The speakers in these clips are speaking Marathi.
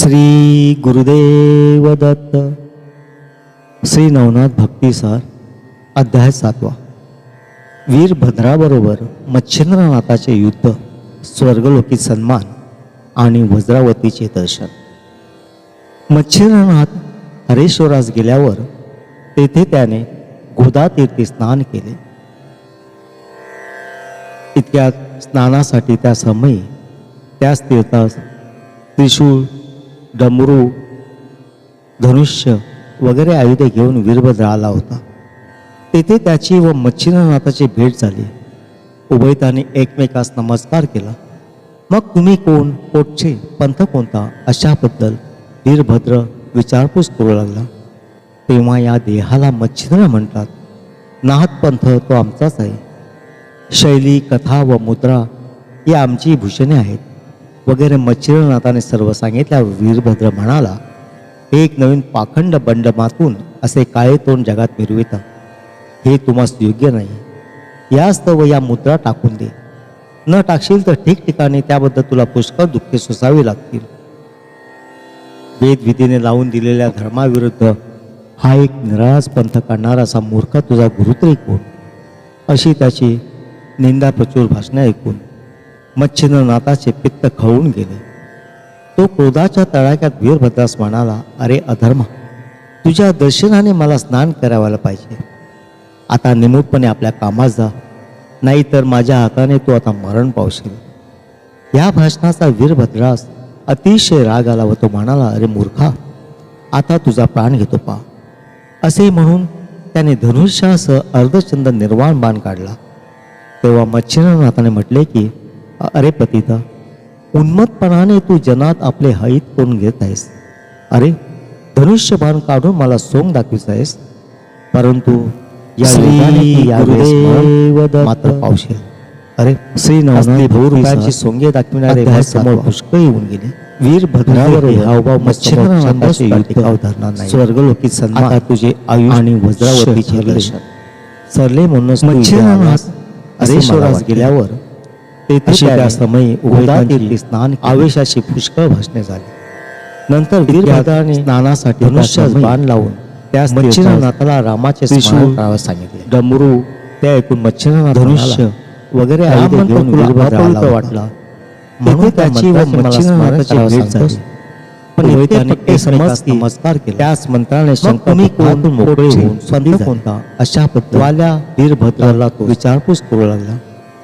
श्री गुरुदेव दत्त. श्री नवनाथ भक्तिसार अध्याय सातवा. वीरभद्राबरोबर मच्छिंद्रनाथाचे युद्ध स्वर्गलोकी सन्मान आणि वज्रावतीचे दर्शन. मच्छिंद्रनाथ हरेश्वरास गेल्यावर तेथे त्याने गोदातीर्थी स्नान केले. इतक्या स्नानासाठी त्या समयी त्याच तीर्थास त्रिशूळ डमरू धनुष्य वगैरे आयुधे घेऊन वीरभद्र आला होता. तेथे त्याची व मच्छिंद्रनाथाची भेट झाली. उभयताने एकमेकास नमस्कार केला. मग तुम्ही कोण कोठचे पंथ कोणता अशाबद्दल वीरभद्र विचारपूस करू लागला. तेव्हा या देहाला मच्छिंद्र म्हणतात नाहत पंथ तो आमचाच आहे. शैली कथा व मुद्रा ही आमची भूषणे आहेत. वगैरे मच्छिरनाथाने सर्व सांगितल्यावर वीरभद्र म्हणाला एक नवीन पाखंड बंड मातून असे काळे तोंड जगात मिरवित. हे तुम्हास योग्य नाही. यास्तव या मुद्रा टाकून दे. न टाकशील तर ठिकठिकाणी त्याबद्दल तुला पुष्कळ दुःखे सोसावी लागतील. वेदविधीने लावून दिलेल्या धर्माविरुद्ध हा एक निराळाच पंथ काढणारा असा मूर्ख तुझा गुरुतरी कोण अशी त्याची निंदा प्रचूर भाषणे ऐकून मच्छिंद्रनाथाचे पित्त खवळून गेले. तो क्रोधाच्या तडाख्यात वीरभद्रास म्हणाला अरे अधर्म तुझ्या दर्शनाने मला स्नान करावायला पाहिजे. आता निमूटपणे आपल्या कामात जा नाहीतर माझ्या हाताने तू आता मरण पावशील. या भाषणाचा वीरभद्रास अतिशय राग आला व तो म्हणाला अरे मूर्खा आता तुझा प्राण घेतो पा. असे म्हणून त्याने धनुष्यासह अर्धचंद निर्वाण बाण काढला. तेव्हा मच्छिंद्रनाथाने म्हटले की अरे पतिता उन्मत्पणाने तू जनात आपले हित करून घेत आहेस अरे धनुष्य बाण काढून मला सोंग दाखवित आहेस परंतु या दत्त. मात्र पावशील. अरे श्री नवनाथ सोंगे दाखविणारे समोर. पुष्कळ येऊन गेले. वीरभद्रावर हावभाव मच्छिंद्रनाथाचे युद्ध. अवधारणार नाही स्वर्गलोकी सन्मान. तुझे आयुष आणि. दर्शन सरले म्हणूनच मच्छिंद्रनाथ वाटते. गेल्यावर तेथे त्या समयी उभयतांची स्नान आवेशाची पुष्कळ भाषणे झाली नंतर वीरभद्राने स्नानासाठी धनुष्यास समयी बाण लावून त्या मच्छिंद्रनाथाला रामाचे स्मरण करावयास सांगितले डमरू ते ऐकून मच्छिंद्रनाथ धनुष्य वगैरे. वाटला. म्हणून त्या त्याची व स्मरण भेट झाली. नमस्कार केला त्याच मंत्राने कोण? दुःखातून मोकळे? होऊन कोणता अशा वाल्या वीरभद्राला तो विचारपूस करू लागला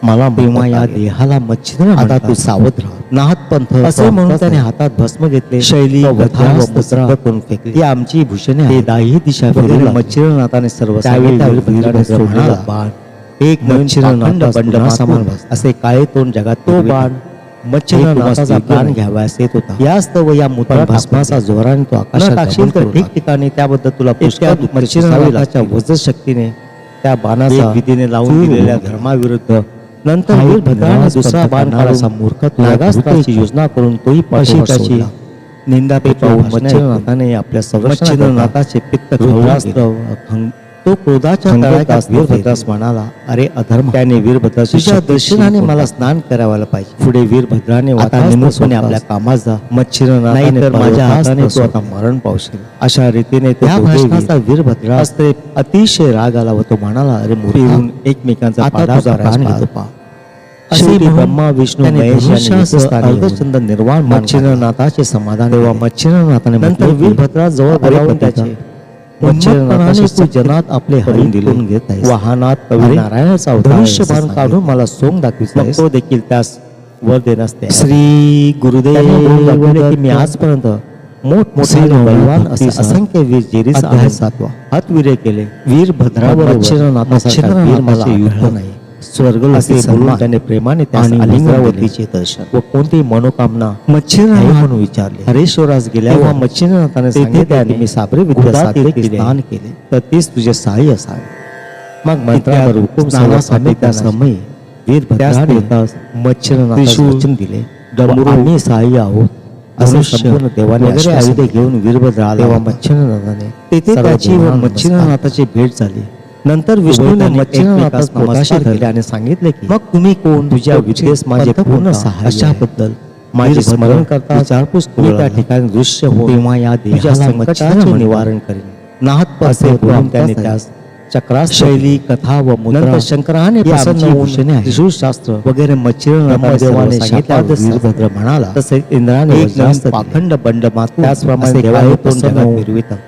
मला तेव्हा या देहाला मच्छिंद्र आता तू सावध राहा. नाहत पंथ असे म्हणून त्याने हातात भस्म घेतले. शैली फेकली. ही आमची भूषणे. ते दाही दिशा फिरून मच्छिंद्रनाथाने सर्व म्हणाला एक पुन्हा समान असे काळे तोंड जगात तो बाण मच्छिंद्रनाथाचा प्राण घ्यावयास येत होता. यास्तव या मुद्रा भस्माचा जोराने तो आकाशात तर ठिकठिकाणी त्याबद्दल तुला पुष्कळ मच्छिंद्रनाथाच्या वज शक्तीने त्या बाणाचा विधीने लावून दिलेल्या धर्माविरुद्ध नंतर निराळाच दुसरा बाण काढणारा काढून मूर्ख नागास्त्राची योजना करून तोही अशी त्याची निंदा पे पाहून मच्छिंद्रनाथाने आपल्या संरक्षणाचे पित्त रुद्रास्त्र खं- तो क्रोधाच्या वीरभद्रास म्हणाला अरे अधर्म. त्याने वीरभद्राची तुझ्या दर्शनाने मला स्नान करावायला पाहिजे. पुढे वीरभद्राने आपल्या कामात जा. मच्छिंद्रनाथाने तर माझ्या हाताने तू आता मरण पावशील. अशा रीतीने त्या भाषणाचा वीरभद्रा असते अतिशय राग आला व तो म्हणाला अरे मुरीहून एकमेकांचा आता प्राण. घेतो. असे ब्रह्मा, विष्णू, अर्धचंद निर्वाण मच्छिंद्रनाथाचे समाधान तेव्हा. मच्छिंद्रनाथाने नंतर वीरभद्रा जवळ बोलावून त्याचे जनात आपले दिले. दिलून घेत आहेस वाहनात नारायणाचा अवतार धनुष्य धनुष्य बाण बाण काढून मला सोंग दाखवित. तो देखील त्यास वर देण्यास आहे. श्री की मी गुरुदेव आजपर्यंत मोठमोठे बलवान असे असंख्य वीर जेरीस अध्याय आहे सातवा. हातवीर्य केले वीर भद्राबरोबर मच्छिंद्रनाथासारखा वीर मला मच्छिंद्रनाथाचे युद्ध नाही स्वर्गलोकी बोलून त्याने प्रेमाने त्यास दर्शन. व कोणतीही मनोकामना मच्छिंद्रनाथ म्हणून विचारले. हरेश्वरास गेल्यावर मच्छिंद्रनाथाने सांगितले मी साबरे. स्नान केले. तर तीच तुझे सहाय्य असावे. मग मंत्रावर हुकूम स्नानासाठी त्या समयी मच्छिंद्रनाथास वचन दिले. आम्ही सहाय्य आहोत. असं संपूर्ण देवाने आयुधे घेऊन वीरभद्र आला तेव्हा. मच्छिंद्रनाथाने तेथे त्याची व मच्छिंद्रनाथाची भेट झाली. नंतर विष्णूने नमस्कार केले आणि सांगितले की मग तुम्ही कोण तुझ्या? विद्येस माझे पूर्ण अशाबद्दल माझे स्मरण करता विचारपूस करू त्या. ठिकाणी दृश्य होऊन तेव्हा या संकटाचे निवारण करीन नाहत असे त्याने त्यास चक्रास शैली कथा व मुद्रा शंकराने प्रसन्न. त्रिशूळशास्त्र वगैरे वीरभद्र म्हणाला तसे इंद्राने एक. पाखंड बंड मातून त्याचप्रमाणे देवाने प्रसन्न.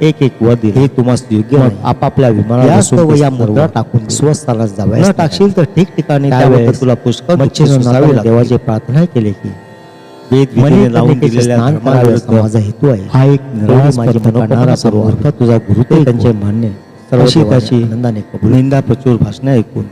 एक एक वर दिले हे तुम्हाला योग्य आपापल्या विमानात या मुद्रा टाकून. स्वस्थानास न जावयास टाकशील तर ठिकठिकाणी त्यावेळेस तुला पुष्कळ लागतील. देवाची प्रार्थना केली की माझा हेतू आहे हा एक माझी मनोकामना सर्व आहे. तुझा गुरु ते त्यांचे कोण? अशी त्याची निंदा प्रचुर भाषणे ऐकून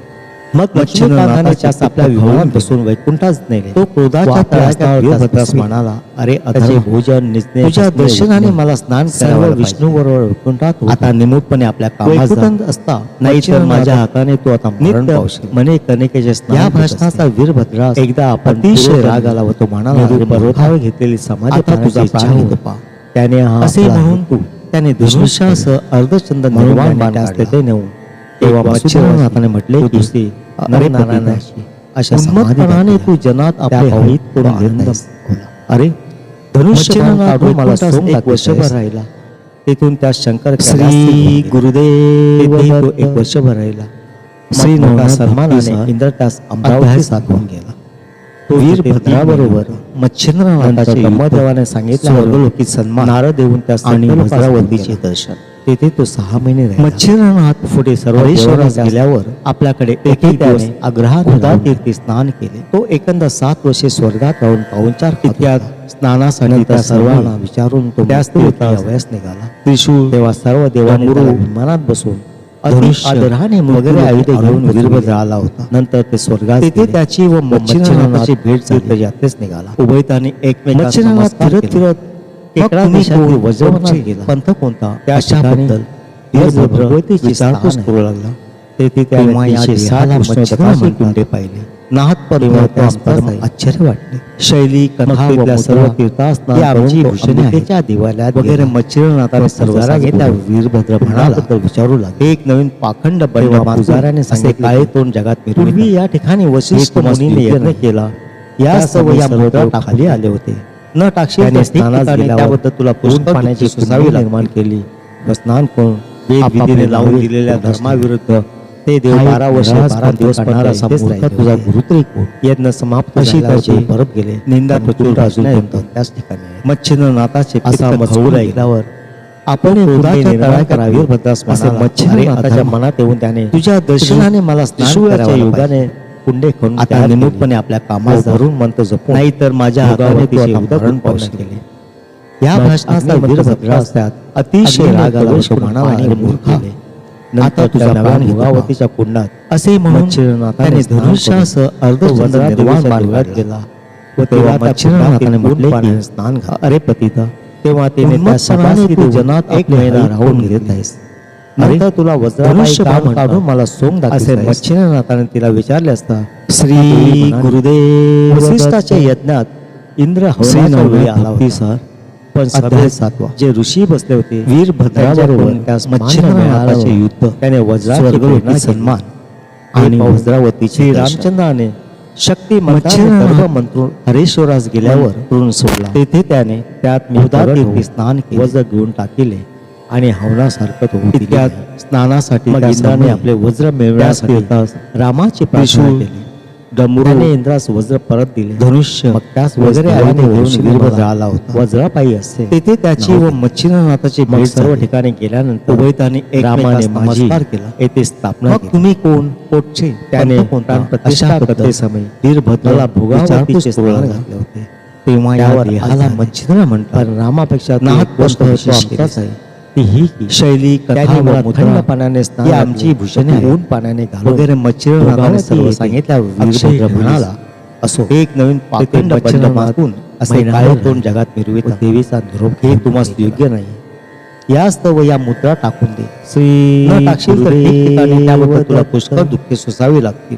मग मच्छिंद्रनाथाच्या आपल्या विमानात बसून वैकुंठास नेले तो क्रोधाच्या तळाच्या म्हणाला, अरे अधर्म भोजन निस्ने तुझ्या दर्शनाने मला स्नान सर्व करावं विष्णू. बरोबर वैकुंठात. आता निमूटपणे आपल्या कामात. असता नाही तर माझ्या हाताने तू आता मरण पावशील मने कनिकेचे स्नान या भाषणाचा असते. वीरभद्रास एकदा आपण अतिशय राग आला व तो म्हणाला मेरू "अरे पर्वतावर घेतलेली पाहण्याची तुझा प्राण होती. त्याने असे म्हणून हेतू त्याने धनुष्यासह अर्धचंद निर्वाण बाण त्यास काढला. तेथे नेऊन तेव्हा एक मच्छिंद्रनाथाने वसुदेवाने म्हटले की दुसरी नरनारायणाची नरनारायणाची अशा तू जनात आपले हवीत करून नाहीस. अरे धनुष्य बाण मच्छिंद्रनाथ काढून मला एक वर्षभर. राहिला तेथून त्या शंकर श्री गुरुदेव. एक वर्षभर राहिला श्री श्री नवनाथ सन्मानाने त्यास अमरावती साधून गेला तो वीर तेथे तीन भद्राबरोबर महिने मच्छिंद्रनाथाचे नंतर युद्ध, ब्रह्मदेवाने सांगितलं स्वर्गलोकी सन्मान नारद देऊन त्या आणि. दर्शन. तेथे तो सहा महिने. मच्छिंद्रनाथ पुढे सर्व हरीश्वरास देवांनी त्यास गेल्यावर आपल्याकडे त्याने दिवस अग्रहात तीर्थी स्नान केले. तो एकंदर सात वर्षे स्वर्गात राहून पाहुणचार तितक्यात स्नानासाठी त्या सर्वांना विचारून तो त्याच त्याच तीर्थास वयास निघाला. त्रिशूळ तेव्हा सर्व देवांनी विमानात बसून आदराने वगैरे वगैरे आयुधे आयुधे घेऊन घेऊन वीरभद्र वीरभद्र आला होता. नंतर ते स्वर्गात तेथे. त्याची व भेट झाली निघाला उभयतांनी फिरत. फिरत एका देशातील? गेला पंथ कोणता त्या विचारपूस स्थान करू. लागला तेथे तेव्हा त्याने या तीनशे सहा देहाला कृष्ण मच्छिंद्र तथाचे म्हणतात. कुंडे पाहिले नाहत आहे. आश्चर्य वाटले शैली कथा व सर्व करून आमची भूषणे दिवाल्यात वगैरे गेला. मच्छिंद्रनाथाने सर्व पुजारा सांगितलं घेऊन वीरभद्र म्हणाला म्हणाला विचारू लागले एक नवीन पाखंड बंड पुजाऱ्याने सांगितले काळे तोंड जगात पूर्वी. या ठिकाणी वशिष्ठ मुनीने यज्ञ. केला या सर्व या खाली. आले होते न टाकशील तर स्नानास त्याबद्दल तुला पुष्कळ पाण्याची सुनावी सोसावी निर्माण. केली स्नान करून लावून दिलेल्या धर्माविरुद्ध ते देव हा बारा वर्ष बारा दिवस तेच राहिले तुझा कोण यज्ञ समाप्त अशी त्याची परत गेले निंदा प्रचुर अजून त्याच ठिकाणी. मच्छिंद्रनाथाचे असा ऐकल्यावर आपण आपण क्रोधाच्या क्रोधाच्या तळाच्या तळाच्या वीरभद्रास असे म्हणाला, मच्छिंद्रनाथाच्या "अरे अधर्म, मनात येऊन त्याने तुझ्या दर्शनाने मला स्नान योगाने. कुंडे करून आता निमूटपणे. आपल्या व कामात जा. भरून मंत्र जपून नाही तर माझ्या हाताने योगावरती तू आता आता मरण मरण पावशील. पावशील. या भाषणाचा अतिशय अग्नीने राग आला प्रवेश तो करून म्हणाला, पाणी "अरे उडवून मूर्खा, गेले. नंतर तुझा प्राण नव्या घेतो पहा." भोगावतीच्या कुंडात असे म्हणून त्याने वज्रात निर्वाण काढला. गेला. व तेव्हा म्हटले की, स्नान घाल. अरे पतिता तेव्हा तिने त्या तू जनात एक महिना राहून घेत. आहेस नंतर तुला काम काढून. मला सोंग असे दाखवले मच्छिंद्रनाथाने तिला विचारले असता श्री गुरुदेव. यज्ञात इंद्र श्री हवनाच्या वेळी आला होता भक्तीसह पण अध्याय सातवा. जे ऋषी बसले होते वीरभद्राबरोबर मच्छिंद्रनाथाचे मच्छिंद्रनाथाचे युद्ध त्याने प्रेरणा सन्मान. आणि वज्रावतीचे. रामचंद्राने शक्ती मच्छिंद्रनाथ मंत्र हरेश्वरास गेल्यावर करून सोडला तेथे त्याने त्यात मी उदा प्रगट तीर्थी होऊन स्नान. वज्र घेऊन टाकिले आणि हवनासारखं तो होऊ दिले तितक्यात नाही. स्नानासाठी आपले वज्र मिळवण्यासाठी रामाची प्रार्थना केली इंद्रास वज्र परत दिले धनुष्य वगैरे आला होता. वज्रापायी असते तेथे त्याची व भेट सर्व. ठिकाणी गेल्यानंतर उभयतांनी रामाने नमस्कार केला. येथे स्थापना. तुम्ही कोण पोटचे त्याने कोणता? अशा करते समय भोगावतीचे स्नान घातले होते तेव्हा या त्यावर देहाला आल्याने मच्छिंद्र म्हणतात रामापेक्षा नाहक नाहक गोष्ट. आहे. ही शैली थंड स्नान ही घातले. आमची भूषणे वगैरे मच्छिंद्रनाथाने भोगावती सर्व. म्हणाला असो एक नवीन पाखंड मागून असे काळे. तोंड जगात मिरवित व देवीचा निरोप हे गेला. योग्य नाही यास्तव या मुद्रा टाकून दे श्री न टाकशील तर ठिकठिकाणी त्याबद्दल तुला पुष्कळ दुःखे सोसावी लागतील